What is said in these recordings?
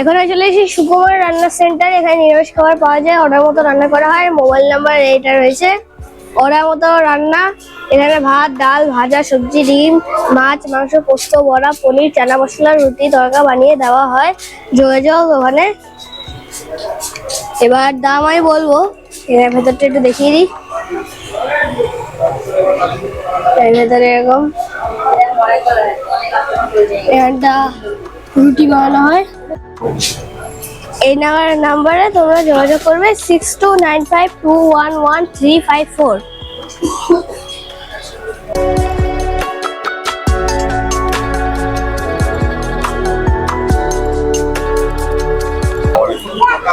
এখন চলে এসেছি সুকুমার রান্নার সেন্টার এখানে নিরামিষ খাবার পাওয়া যায়। অর্ডার মতো রান্না করা হয়। মোবাইল নাম্বার এইটা রয়েছে। অর্ডার মতো রান্না, এখানে ভাত, ডাল, ভাজা, সবজি, ডিম, মাছ, মাংস, পোস্ত, বড়া, পনির, চানা মশলা, রুটি তরকা বানিয়ে দেওয়া হয়। যোগাযোগ ওখানে। এবার দাম আমি বলব। এর ভেতরটা একটু দেখিয়ে দিই। ভেতরে এরকম। এখানটা রুটি বানানো হয়। এই নাম্বার তোমরা যোগাযোগ করবে six two nine five two one one three five four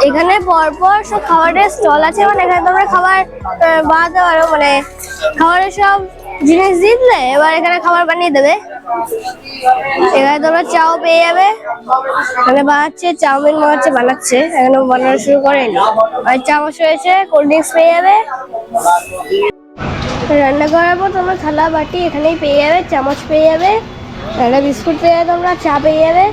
এখানে পরপর সব খাবারের স্টল আছে মানে এখানে তোমরা খাবার বানাতে পারো মানে খাবারের সব জিনিস দিয়ে দিলে এবার এখানে খাবার বানিয়ে দেবে। এখানে তোমরা চাও পেয়ে যাবে। এখানে বানাচ্ছে, চাউমিন বানাচ্ছে বানাচ্ছে। এখানে বানানো শুরু করেনি আর চামচ রয়েছে কোল্ড ড্রিঙ্কস পেয়ে যাবে। রান্না করার পর তোমরা, থালা, বাটি, এখানেই পেয়ে যাবে, চামচ পেয়ে যাবে। একটা বিস্কুট পেয়ে যাবে তোমরা, চা পেয়ে যাবে।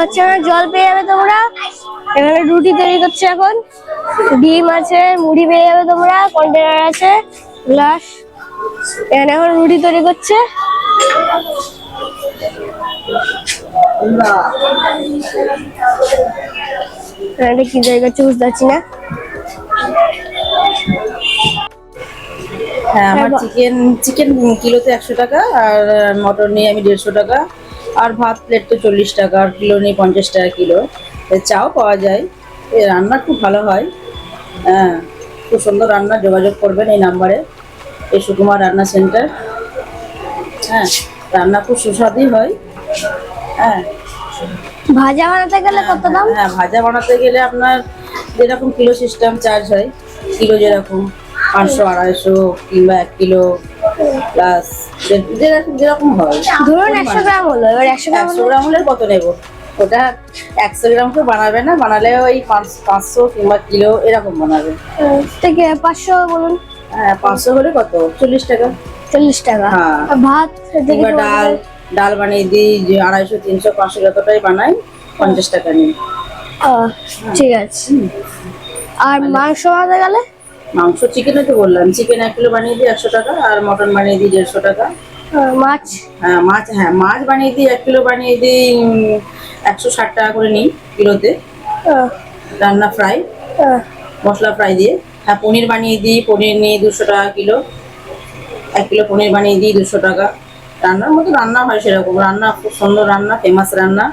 হচ্ছে জল পেয়ে যাবে তোমরা। এখানে রুটি তৈরি করছে এখন। ডিম আছে, মুড়ি পেয়ে যাবে তোমরা কন্টেনার আছে। গ্লাস এখানে এখন রুটি তৈরি করছে। এখানে কি তৈরি করছে বুঝতে পারছি না। হ্যাঁ আমার চিকেন চিকেন কিলোতে একশো টাকা আর মটন নিয়ে আমি দেড়শো টাকা। আর ভাত প্লেট তো চল্লিশ টাকা আর কিলো নিয়ে পঞ্চাশ টাকা কিলো। চাও পাওয়া যায়। রান্না খুব ভালো হয়। হ্যাঁ। খুব সুন্দর রান্না যোগাযোগ করবেন এই নাম্বারে। এই সুকুমার রান্না সেন্টার হ্যাঁ রান্না খুব সুস্বাদুই হয়। হ্যাঁ। ভাজা বানাতে গেলে কত দাম? হ্যাঁ ভাজা বানাতে গেলে আপনার যেরকম কিলো সিস্টেম চার্জ হয় কিলো যেরকম পাঁচশো আড়াইশো কিংবা এক কিলো প্লাস যেরকম যেরকম হয়। ধরুন একশো গ্রাম হলো এবার একশো গ্রাম হলে কত নেব? ওটা একশো গ্রাম তো বানাবে না বানালে ওই পাঁচ পাঁচশো কিংবা কিলো এরকম বানাবে। থেকে পাঁচশো বলুন? হ্যাঁ পাঁচশো হলে কত? চল্লিশ টাকা। চল্লিশ টাকা? হ্যাঁ। ভাত কিংবা ডাল ডাল বানিয়ে দিই আড়াইশো তিনশো পাঁচশো যতটাই বানাই পঞ্চাশ টাকা নিই। ঠিক আছে। আর মাংস বানাতে গেলে? মাংস চিকেনে তো বললাম। চিকেন এক কিলো বানিয়ে দিই একশো টাকা আর মটন বানিয়ে দিই দেড়শো টাকা। মাছ? হ্যাঁ মাছ হ্যাঁ মাছ বানিয়ে দিই এক কিলো বানিয়ে দিই একশো ষাট টাকা করে নিই কিলোতে। রান্না ফ্রাই মশলা ফ্রাই দিয়ে। হ্যাঁ পনির বানিয়ে দিই পনির নিই দুশো টাকা কিলো। এক কিলো পনির বানিয়ে দিই দুশো টাকা। রান্নার মতো রান্না হয় সেরকম। রান্না খুব সুন্দর রান্না ফেমাস রান্না।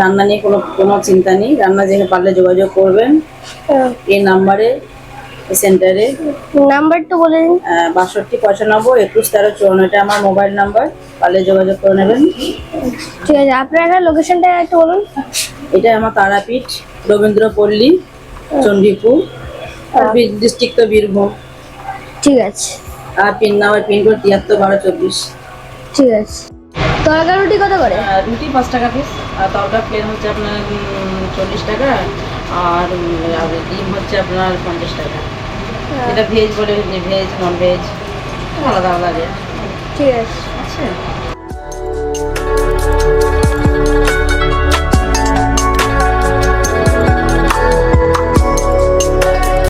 রান্না নিয়ে কোনো কোনো চিন্তা নেই। রান্না যেখানে পারলে যোগাযোগ করবেন। এই নাম্বারে সেন্টারে? নাম্বারটা বলে দিন। বাষট্টি পঁচানব্বই একুশ তেরো চুয়ান্ন এটা আমার মোবাইল নাম্বার। পারলে যোগাযোগ করে নেবেন। ঠিক আছে আপনার লোকেশনটা একটু বলুন। এটা আমার তারাপীঠ রবীন্দ্রপল্লী চণ্ডীপুর আর ডিস্ট্রিক্ট তো বীরভূম। ঠিক আছে। আর পিন নাম্বার পিন কোড তিয়াত্তর বারো চব্বিশ। ঠিক আছে। তরকা রুটি কত করে? রুটি পাঁচ টাকা পিস আর তরকা প্লেন হচ্ছে আপনার চল্লিশ টাকা। আর ডিম হচ্ছে আপনার পঞ্চাশ টাকা। এটা ভেজ বলে ভেজ নন ভেজ আলাদা আলাদা রেট ঠিক আছে আছে?